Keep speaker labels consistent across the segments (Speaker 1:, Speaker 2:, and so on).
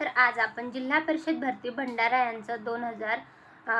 Speaker 1: तर आज आपण जिल्हा परिषद भरती भंडारा यांचं दोन हजार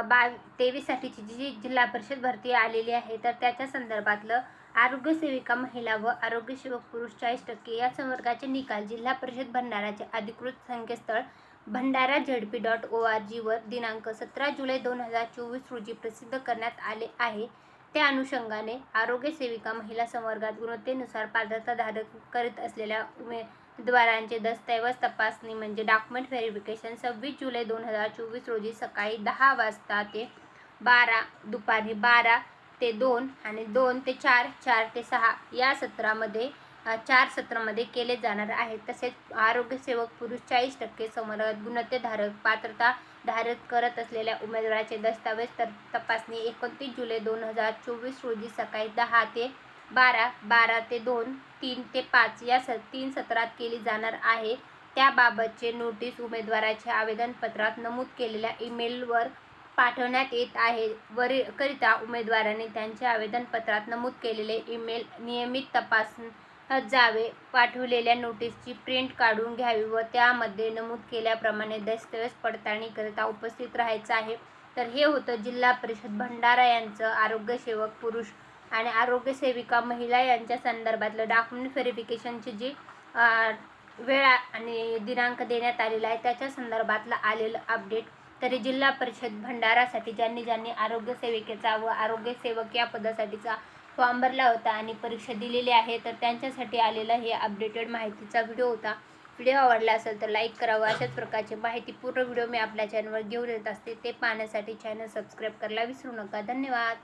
Speaker 1: बा तेवीससाठीची जी जिल्हा परिषद भरती आलेली आहे तर त्याच्या संदर्भातलं आरोग्य सेविका महिला व आरोग्य सेवक पुरुष चाळीस टक्के या संवर्गाचे निकाल जिल्हा परिषद भंडाराचे अधिकृत संकेतस्थळ Bhandara ZP dot O R जीवर दिनांक सतरा जुलै दोन हजार चोवीस रोजी प्रसिद्ध करण्यात आले आहे. त्या अनुषंगाने आरोग्य सेविका महिला संवर्गात गुणवत्तेनुसार पात्रता धारक करीत असलेल्या उमे द्वारांचे दस्तऐवज तपासणी म्हणजे डॉक्युमेंट व्हेरिफिकेशन सव्वीस जुलै दोन हजार चोवीस रोजी सकाळी दहा वाजता ते बारा दुपारी बारा ते दोन आणि दोन ते चार चार ते सहा या सत्रामध्ये चार सत्रामध्ये केले जाणार आहेत तसेच आरोग्यसेवक पुरुष चाळीस टक्के संवर्गात गुणवत्तेधारक पात्रता धारक करत असलेल्या उमेदवाराचे दस्तावेज तर तपासणी एकोणतीस जुलै दोन हजार चोवीस रोजी सकाळी दहा ते बारा बारा ते दोन तीन ते पाच या स तीन सत्रात केली जाणार आहे. त्याबाबतचे नोटीस उमेदवाराच्या आवेदनपत्रात नमूद केलेल्या ईमेलवर पाठवण्यात येत आहे. वरील करिता उमेदवारांनी त्यांच्या आवेदनपत्रात नमूद केलेले ईमेल नियमित तपास जावे पाठवलेल्या नोटीसची प्रिंट काढून घ्यावी व त्यामध्ये नमूद केल्याप्रमाणे दस्तऐवज पडताळणीकरिता उपस्थित राहायचं आहे. तर हे होतं जिल्हा परिषद भंडारा यांचं आरोग्यसेवक पुरुष आणि आरोग्यसेविका महिला यांच्या संदर्भातलं डॉक्युमेंट व्हेरिफिकेशनची जी वेळ आणि दिनांक देण्यात आलेला आहे त्याच्या संदर्भातलं आलेलं अपडेट तरी जिल्हा परिषद भंडारासाठी ज्यांनी ज्यांनी आरोग्य सेविकेचा व आरोग्य सेवक या पदासाठीचा फॉर्म भरला होता आणि परीक्षा दिलेली आहे तर त्यांच्यासाठी आलेला हे अपडेटेड माहितीचा व्हिडिओ होता. व्हिडिओ आवडला असेल तर लाईक करावं. अशाच प्रकारची माहिती पूर्ण व्हिडिओ मी आपल्या चॅनलवर घेऊन येत असते. ते पाहण्यासाठी चॅनल सबस्क्राईब करायला विसरू नका. धन्यवाद.